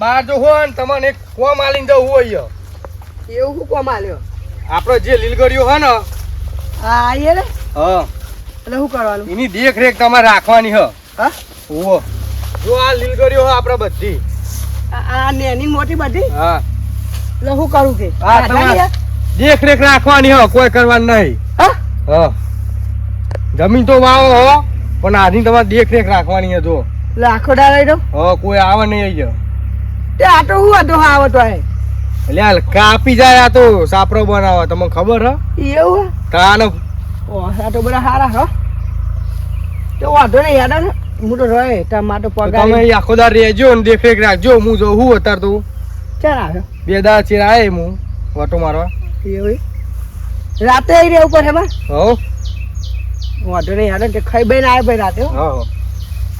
બહાર જો હોય ને તમને એક કોમ આલીને જવું હોય એવું શું કોમ આલ્યો? આપણો જે લીલગડીઓ હોય ને હા આઈએ ને. હા. એટલે શું કરવાનું? એની દેખરેખ તમારે રાખવાની હ. હા? ઓહો જો આ લીલગડીઓ હોય આપણે બધી. આ- નેની મોટી બધી? હા. એટલે શું કરું કે? હા તમારે દેખરેખ રાખવાની હ કોઈ કરવાનું નહીં. હા? હા. જમીન તો વાવો હો પણ આની તમારે દેખરેખ રાખવાની હે જો. આખો દાડો રહ્યો હા કોઈ આવે નહીં અહીંયા. તે આ તો હું હતો હા આવતો હે એટલે કાપી જાય આ તો સાપરો બનાવે તમને ખબર હ? એવું હે? તાને ઓ આ તો બધા સારા હો. તો વાંધો નહીં યાદ ને હું તો રહે તાર માટે તો પગાર તમે આખો દાર રહેજો ને દેખરેખ રાખજો. હું જો હું અત્યારે તું ચાલ આવ્યો બે દાડા ચેર આય હું વાટો મારવા. એવું રાતે આવી રહેવું પડે એમાં હો. વાંધો નહીં યાદ ને ખાઈ બેન આવે ભાઈ રાતે હો. હો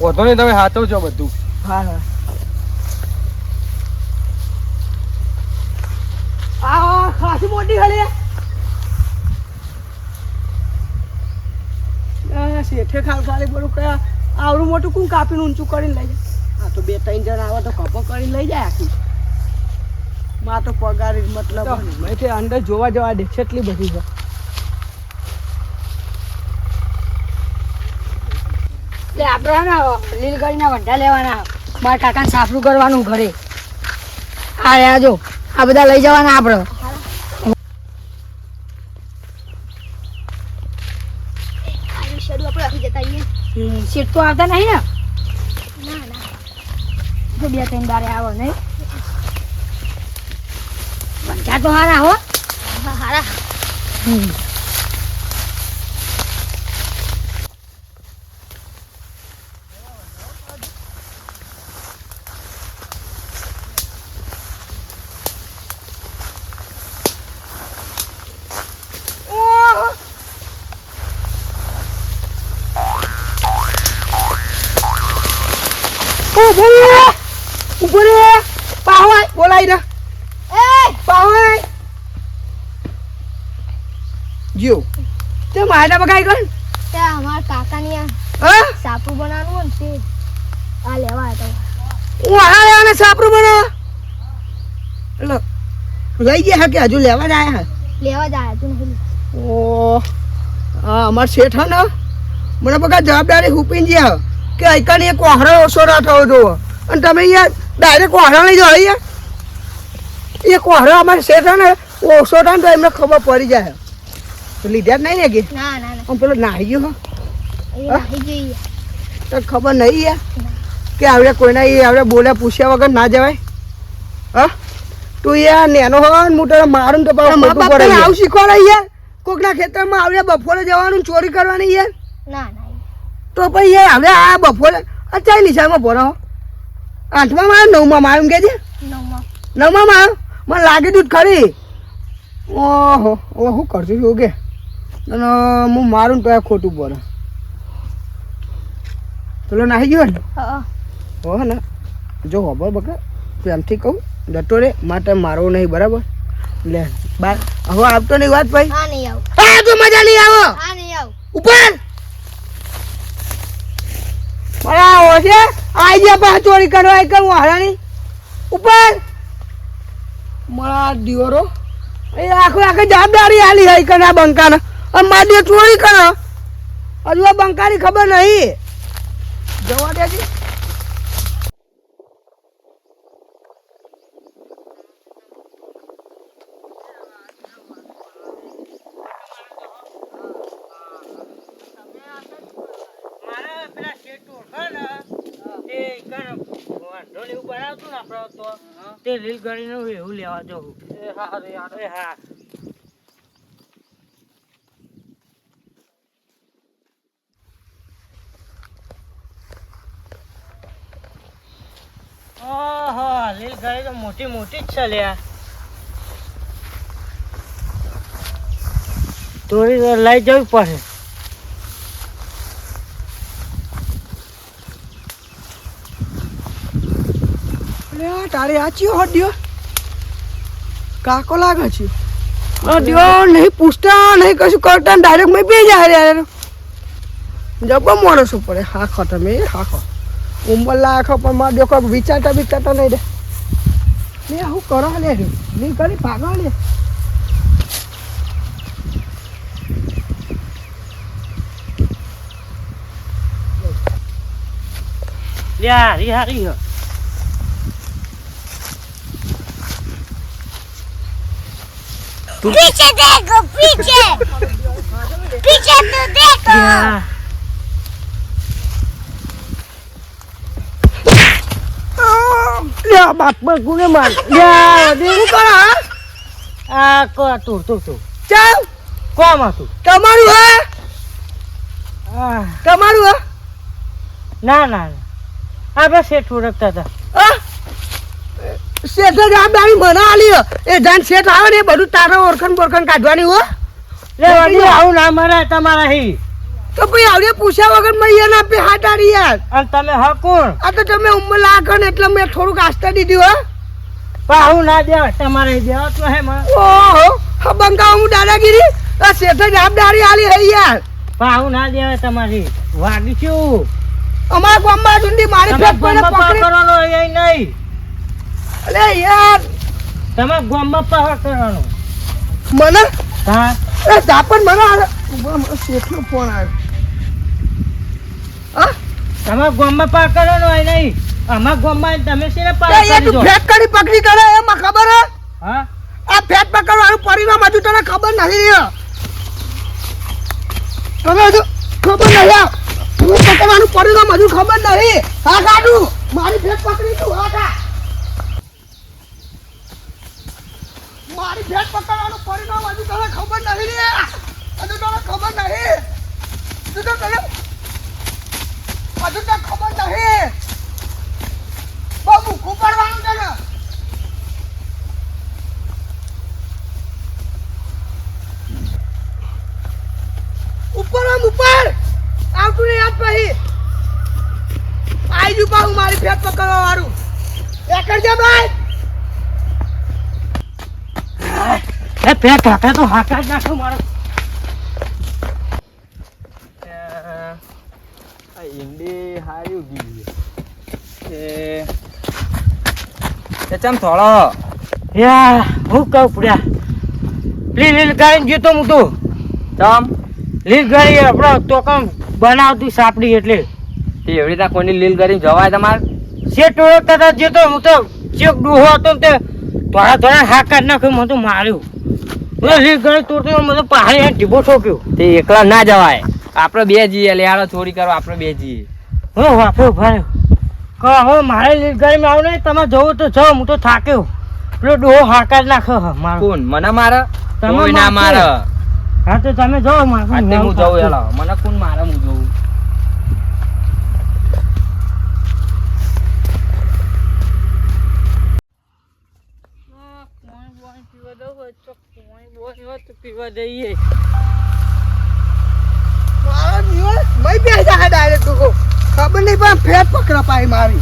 વાંધો નહીં તમે હાચવજો બધું. હા હા આ ખાસી મોટી ખાલી આ શેઠે ખાલ ખાલી બધું કયા આવડું મોટું કું કાપીને ઊંચું કરીને લઈ જાય? હા તો બે ત્રણ જણ આવે તો કપો કરીને લઈ જાય આખી. માં તો પગાર મતલબ મેં અંદર જોવા જવા દે એટલી બધી છે. એટલે આપણે લીલગઢીના વંઢા લેવાના. મારા કાકાને સાફરું કરવાનું ઘરે. આ રહ્યા જો આ બધા લઈ જવાના આપણે સીટ તો આવતા નહીં ને? જો બે ત્રણ દારે આવો નહીં. વંઢા તો હારા હો. હમ. બોલાઈ ના પાવાય જીઓ. તે મારા બગાઈ ગણ ત્યાં અમારા કાકાની આ સાપુ બનાવવાનું ને તે. આ લેવા હું આના લેવાને સાપરું બનાવ એટલે લઈ ગયા કે હજુ લેવા જ આયા લેવા જ આવ્યા તું નહીં ઓ હા અમાર શેઠ હે ને. મને બગા જવાબદારી હુપીન જ્યાં કે આઈકાની એક કોહરો ઓછો થવો જોવો. અને તમે અહીંયા ડાયરેક્ટ કોહરા લઈ જાઓ અહીંયા. એ કોહરો અમારે શેઠ ને ઓછો થાય તો એમને ખબર પડી જાય. લીધા જ નહીં ને કે? આમ પેલો નાહી ગયો તો ખબર નહીં યાર? કે આવડે કોઈના એ આવડે બોલ્યા પૂછ્યા વગર ના જવાય? હા? તું યાર નેનો હો ને હું તને મારું તો પાછું મોટું પડે આવું શીખવાડે યાર? કોકના ખેતરમાં આવડે બપોરે જવાનું ચોરી કરવાની યાર? ના. તો પછી હવે આ બપોરે અત્યારે નિશાળમાં ભરો આઠમા માં નવમાં માં એમ કે છે? નવમાં. માં મને લાગી દૂધ ખરી. ઓહો શું કરશું છું કે? અને હું મારું ને તો ખોટું પડે પેલો નાહી ગયો ને? હો ને જો ખબર બકા પ્રેમથી કહું જતો રે માટે મારવો નહીં બરાબર? લે બાર હવે આવતો નહીં વાત ભાઈ? હા નહીં આવ. હા તો મજા નહીં આવો. હા નહીં આવ. ઉપર! બરાબર છે? આઈ ગયા પા ચોરી કરવા એક હું હારાની ઉપર. મારા દિયોરો એ આખો આખી જવાબદારી આલી હઈ કના બંકાને. અને મારી દે ચોરી કરો. હજુ આ બંકાની ખબર નહીં. જવા દેજે મારે પેલા શેઠ ઓળખે ને, તે કણ વાંઢો ને આપણે તો, તે નું એવું લેવા જવું. એ હા. ઓહો, રેલગાડી તો મોટી મોટી જ છે લ્યા. વાર લઈ જવી પડે લે તારે આ ચિયો હડ્યો? કાકો લાગે છે. હડ્યો નહીં પૂછતા નહીં કશું કરતા ડાયરેક્ટ મેં બે જાય યાર જબો માણસ પડે હા ખો તમે હાખો. ઉંમર લાખો પણ મારે દેખો વિચારતા વિચારતા નહીં રે. લે હું કરો લે નહીં કરી ભાગો લે. पीछे देखो पीछे पीछे तो देखो Ya bapak gue nih man. Ya, di ini kau lah. Aku tur tur tur. Cang, kau apa tuh? Kamaru ha? Ah, kamaru ha? Nah nah. Apa sih tuh rakta dah? Ah, શેઠે જવાબદારી મને આલી એ જાન શેઠ આવે ને એ બધું તારો ઓળખણ બોરખાણ કાઢવાની હો. લે વડી આવું ના મરાય તમારા હી. તો ભાઈ આવડે પૂછ્યા વગર મૈયા ના પે હાટાડી યાર. અને તમે હકુણ આ તો તમે ઉંમર ને એટલે મેં થોડુંક આસ્તા દીધી હો. પણ આવું ના દેવા તમારે દેવા તો હે માં ઓહો હા બંકાવ હું દાદાગીરી? આ શેઠે જવાબદારી આલી હે યાર. પણ આવું ના દેવાય તમારી. વાગી છું અમારા ગામમાં જુંડી મારી ફેક પાર પકડી કરવાનો એ નહીં. અલે યાર. તમે ગોમમાં પાર કરવાનો. મને? હા. અરે જાપન મને આ મને શેઠનો ફોન આવ્યો. હા? તમે ગોમમાં પાર કરવાનો એ નહીં. અમાર ગોમમાં તમે શેને એ કરી તું દો? ફેટ કરી પકડી કરે એમાં ખબર હે? હા. આ ફેટ પકડવાનું પરિણામ હજુ તને ખબર નથી રહ્યો. તમે હજુ ખબર નહીં આ. હું પકડવાનું પરિણામ હજુ ખબર નહીં હા કાઢું. મારી ફેટ પકડી તું હા કા. મારી ભેટ પકડવાનું પરિણામ હજુ તને ખબર નહીં રે. હજુ તને ખબર નહીં. હજુ તો તને ખબર નહીં બહુ મૂકું પડવાનું તને ઉપર આમ ઉપર આવતું નહીં યાદ પછી આઈ જુ પાછું મારી ફેટ પકડવા વાળું એ કરજે ભાઈ પે કાકા તો હાકા જ નાખો મારો. ઈંડી હારી ઉગી છે. એ ચમ થોડો યા હું કહું પડ્યા પ્લી લીલ ગાડીને જીતો હું તો ચમ? લીલ ગાડી આપણે તો કમ બનાવતી સાપડી એટલે. તે એવી રીતના કોની લીલ કરીને જવાય તમારે? શેઠ ઓળખતા હતા જીતો હું તો ચેક ડૂહો હતો તે થોડા થોડા હાકા નાખ્યું મને તો માર્યું. તે એકલા ના જવાય. આપણે બે જઈએ લેહાડો ચોરી કરો આપણે બે જઈએ હું વાપર્યો ભાર્યો કહો હવે મારે લીલ ગાડીમાં આવું નહીં તમે જવું તો જાઓ હું તો થાક્યો પેલો ડોહો હાકાર નાખો નાખ્યો મારો. કોણ? મને મારે? તમે ના. મારે? હા તો તમે જાઓ હું જઉં મને કોણ મારે હું જોઉં? મારો દિવસ મય બે જાય ડાયરેક્ટ તું ખબર નહીં પણ ફેટ પકડા પાઈ મારી.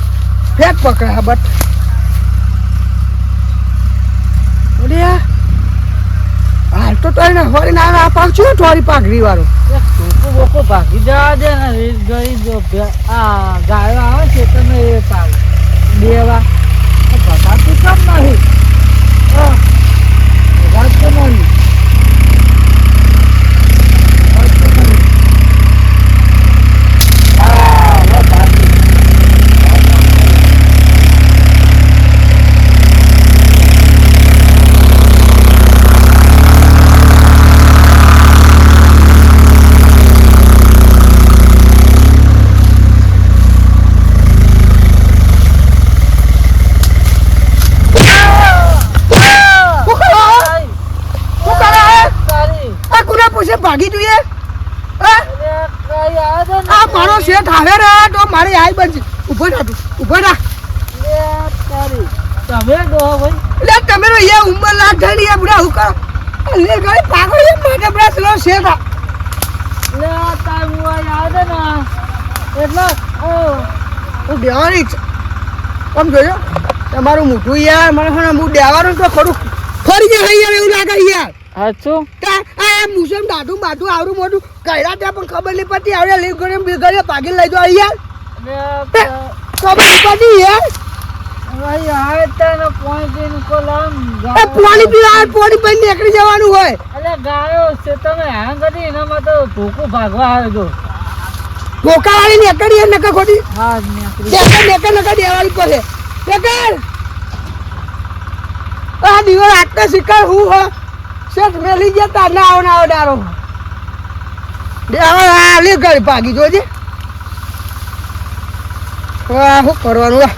ફેટ પકડા બટ. હાલ તો તને હોરી ના આ પાક છું થોડી પાઘડી વાળો? ટોકો બોકો ભાગી જવા દે ને રીત ગઈ જો આ ગાયો આવે છે તમે એ પાક દેવા ભગાતું કામ નહીં હા, ભગાતું નહીં ભગાતું નહીં. હા, હવે ભાગી. શું કરો શું કરે તારી આ કોને પૂછે ભાગી તું એ હા? અરે કઈ આવે છે ને આ મારો શેઠ આવે રે તો મારી આઈ બનશે ઊભો તું ઊભો તારી તમે ડોહો ભાઈ એટલે તમે તો અહીંયા ઉંમર લાખ થઈ બુડા હું કરો? લે ગઈ પાગળ છે માટે બરા સ્લો છે તા લે તાર આવે છે ને એટલે ઓ હું બેવાની આમ જોજો, તમારું મોઢું યાર, મને હું દેવાનું તો ખરું. ફરી જાય યાર એવું લાગે યાર. હાચું આ મુસમ દાઢું બાઢું આવડું મોટું કર્યા ત્યાં પણ ખબર નહીં પડતી. આવડે લઈ ગળે બી ગળે પાગી લઈ જાઓ યાર ખબર નહીં પડતી યાર પાણી પીવા પાણી પીને નીકળી જવાનું હોય. અલે ગાયો છે તમે હેરાન કરી એનામાં તો ધોકું ભાગવા આવે તો ધોકા નેકડી નકા ખોટી. હા નીકળી. નેકર નેકર નકા દેવાળી પડે. નેકર આ દિવસ આટલા શિકાર હું હો? શેઠ મેલી ગયા તાર ના આવો આવો. ડારો હવે આ લે ગઈ ભાગી જોજે વાહ શું કરવાનું, આ?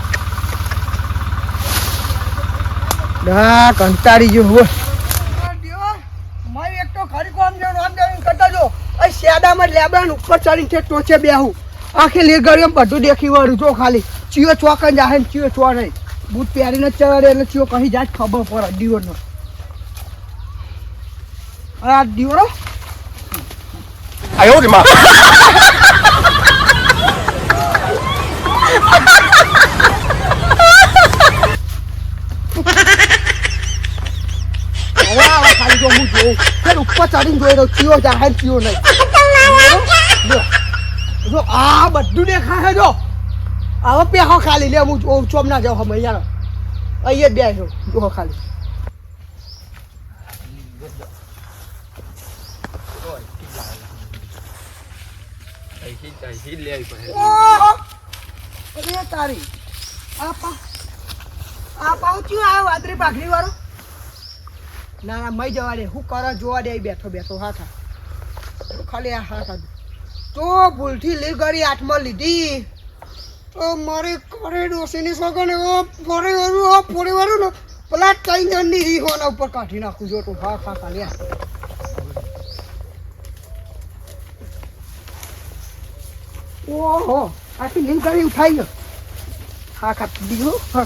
ના, કંટાળી ગયો હો. મારી એક તો ખરી કોમ જો રામ દેવીને કરતા જો. આ શેડામાં લેબડાને ઉપર ચડીને છે ટોચે બેહું. આખી લે ગળીમાં બધું દેખી વળું જો ખાલી. ચિયો ચોકન જાહે ચિયો ચો નહીં બૂટ પહેરીને ચડે એટલે ચિયો કહી જાય ખબર પડે દીવરનો અરે આ દીવડો આયો રે માં ઉપર ચડીને જોઈ રહ્યો કયો જાહેર કયો નહીં જો આ બધું ને દેખાય જો હવે પેહો ખાલી લે હું ચોમ ના જાઉં હમણાં અહીંયા બે જો ખાલી બેસો જો ખાલી ઓહો! અરે તારી. આ વાદરી પાઘડી ના ના, મય જવા દે. હું કર જોવા દે બેઠો બેઠો. હા ખા ખાલી આ, હા ખા તો ભૂલથી લી ગરી લીધી. તો મારે કરે ડોસીની સગન ઓ ફરે વાળું ફોરે વાળું ને. પેલા ત્રણ જણની રી હોના ઉપર કાઢી નાખું જો તું હા ખા ખાલી ઓહો આખી લીલ ગરી ઉઠાઈ ગયો. હા ખા બીજું હા.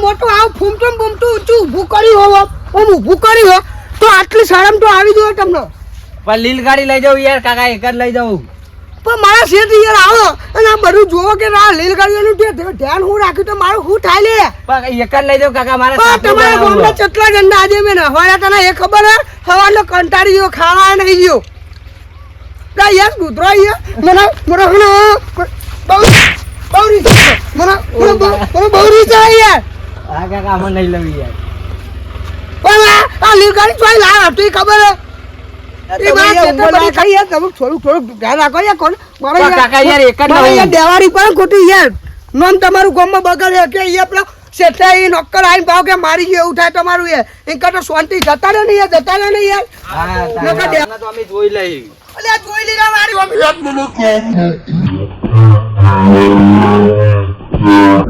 મોટું આવું ફૂમતું ફૂમતું ઊંચું ઊભું કર્યું હોવ. ઊભું કર્યું હો. તો આટલી શરમ તો આવી જોઈએ તમને. પણ લીલ ગાડી લઈ જાઉં યાર, કાકા, એક જ લઈ જાઉં. પણ મારા શેઠ યાર આવો. અને આ બધું જોવો કે આ ધ્યા- ધ્યાન હું રાખ્યું તો મારું શું થાય લે? પણ એક જ લઈ જાઉં કાકા મારા તમારા ગામના ચટલા ગંદા આજે મેં નવાયા તને એ ખબર હે? હવાનો કંટાળી ગયો ખાવા નહીં ગયો. તા યાર કૂતરો અહીંયા. મને મને મને બહુ બહુ રીત મને મને મને બહુ રીત યાર. હા કાકા અમે નહીં લઉં યાર. પણ આ આ લીલગાડી ચોઈ લાવ હતી ખબર હે? એ મારે પણ કાકા યાર એક જ મારે લઉં. યાર દેવારી પર ખોટી યાર નામ તમારું ગામમાં બગાડે કે અહીંયા પેલા શેઠે એ નોકર ભાવ કે મારી જેવું એવું થાય તમારું યાર એ કરતા શાંતિ જતા રહે ને યાર જતા રહે ને યાર હા નકર દે- તારા તો અમે જોઈ લઈ અલ્યા જોઈ લીધા મારી મમ્મી